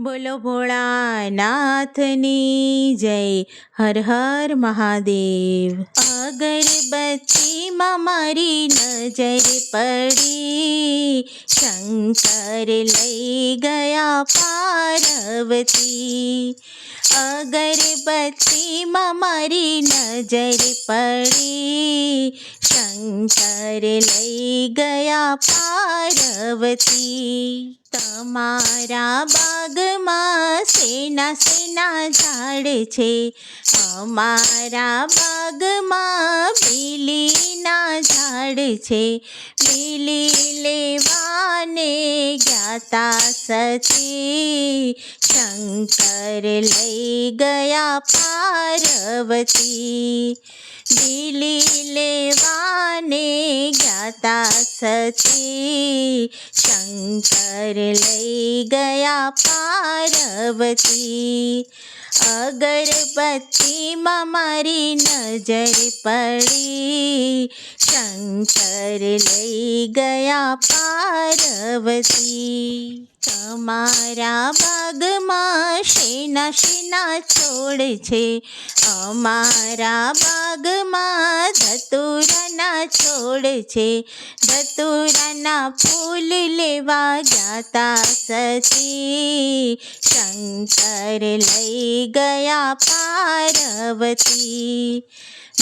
બોલો ભોળાનાથની જય, હર હર મહાદેવ. અગરબત્તીમાં મારી નજર પડી, શંકર લઈ ગયા પાર્વતી. અગરબત્તીમાં મારી નજર પડી શંકર લઈ ગયા પાર્વતી. તમારા બાગમાં સેના સેના ઝાડ છે. અમારા બાગમાં બીલીના ઝાડ છે. બીલી લેવાને જ્ઞાતા સતી શંકર લઈ ગયા પાર્વતી દિલી લેવાને જ્ઞાતા સતી શંકર લઈ ગયા પાર્વતી અગરબત્તીમાં મારી નજર પડી શંકર લઈ ગયા પાર્વતી તમારા બાગમાં શેના શેના છોડ છે અમારા બાગમાં ધતુરાના છોડ છે ધતુરાના ફૂલ લેવા જાતા સતી શંકર લઈ ગયા પાર્વતી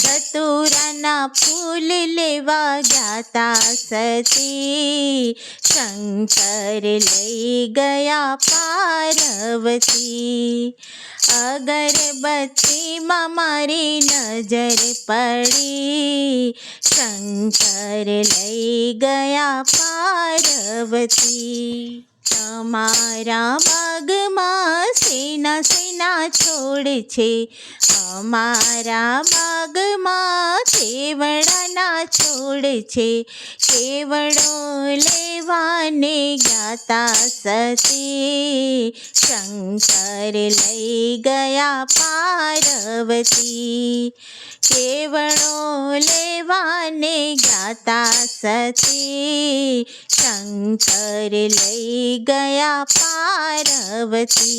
ધતુરાના ફૂલ લેવા જાતા સતી. શંકર લઈ ગયા પાર્વતી. અગરબત્તીમાં મારી નજર પડી. શંકર લઈ ગયા પાર્વતી. તમારા બાગમાં સેના સેના છોડ છે. અમારા બાગમાં કેવડાના છોડ છે. કેવડો લેવાને ગાતા સતી શંકર લઈ ગયા પાર્વતી. કેવડો લેવાને ગાતા સતી શંકર લઈ ગયા પાર્વતી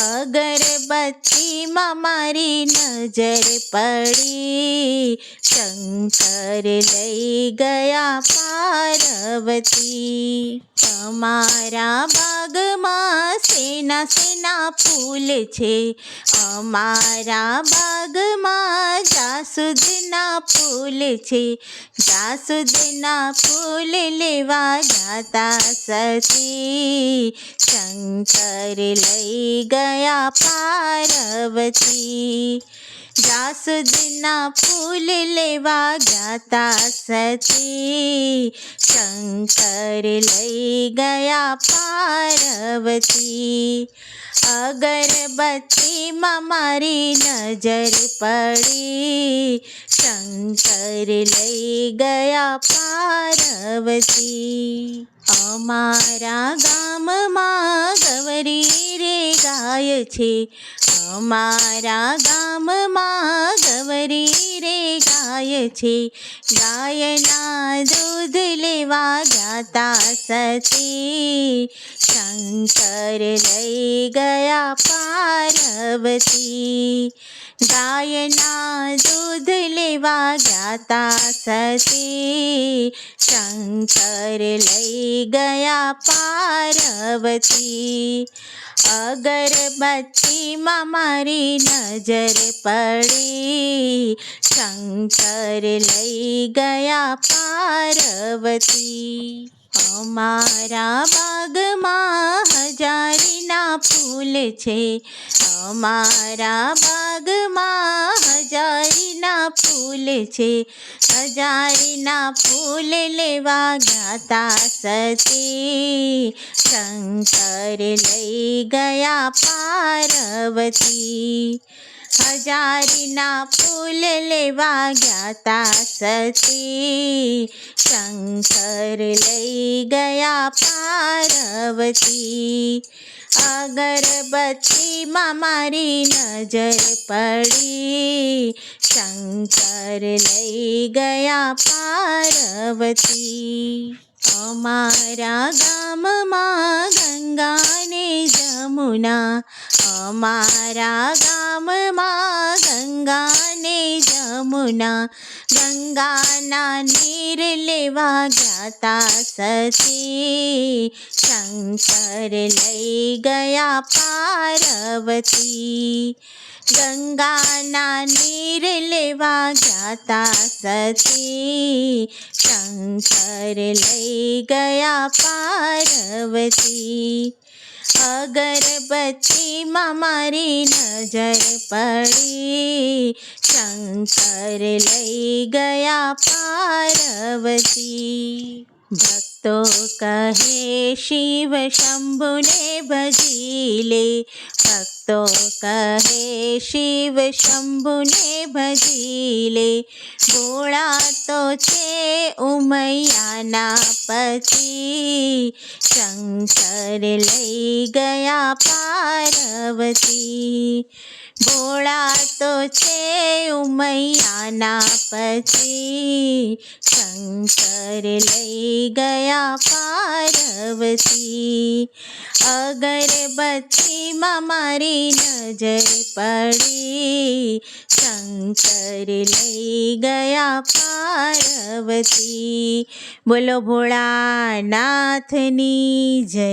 અગરબત્તીમાં મારી નજર પડી શંકર લઈ ગયા પાર્વતી અમારા બાગમાં સેના સેના ફૂલ છે અમારા બાગમાં જાસૂદના ફૂલ છે જાસૂદના ફૂલ લેવા જાતા સતી. શંકર લઈ ગયા પાર્વતી. જાસૂદના ફૂલ લેવા ગાતા સતી. શંકર લઈ ગયા પાર્વતી. અગરબત્તીમાં મારી નજર પડી. શંકર લઈ ગયા પાર્વતી અમારા ગામમાં ગવરી રે ગાય છે અમારા ગામમાં ગવરી રે ગાય છે ગાયના દૂધ લેવા જાતા સતી શંકર લઈ ગયા પાર્વતી ગાયના દૂધ લેવા ગાતા સતી. શંકર લઈ ગયા પાર્વતી. અગરબત્તીમાં મારી નજર પડી. શંકર લઈ ગયા પાર્વતી. અમારા બાગમાં હજારીના ફૂલ છે. અમારા બાગમાં હજારીના ફૂલ છે. હજારીના ફૂલ લેવા ગાતા સતી. શંકર લઈ ગયા પાર્વતી. હજારીના ફૂલ લેવા ગાતા સતી. શંકર લઈ ગયા પાર્વતી. અગરબત્તીમાં મારી નજર પડી. શંકર લઈ ગયા પાર્વતી. અમારા ગામમાં ગંગાને જમુના, અમારા ગામમાં ગંગા ને જમુના ગંગાના નીર લેવા ગયા સતી શંકર લઈ ગયા પાર્વતી ગંગાના નીર લેવા ગયા સતી શંકર લઈ ગયા પાર્વતી અગરબત્તીમાં મારી નજર પડી શંકર લઈ ગયા પાર્વતી ભક્તો કહે શિવ શંભુને ભજી લે ભક્તો કહે શિવ શંભુને ભજી લે ભોળા તો છે ઉમૈયાના પછી શંકર લઈ ગયા પાર્વતી ભોળા તો છે ઉમૈયાના પછી શંકર લઈ ગયા પાર્વતી અગરબત્તીમાં મારી નજર પડી શંકર લઈ ગયા પાર્વતી બોલો ભોળાનાથની જય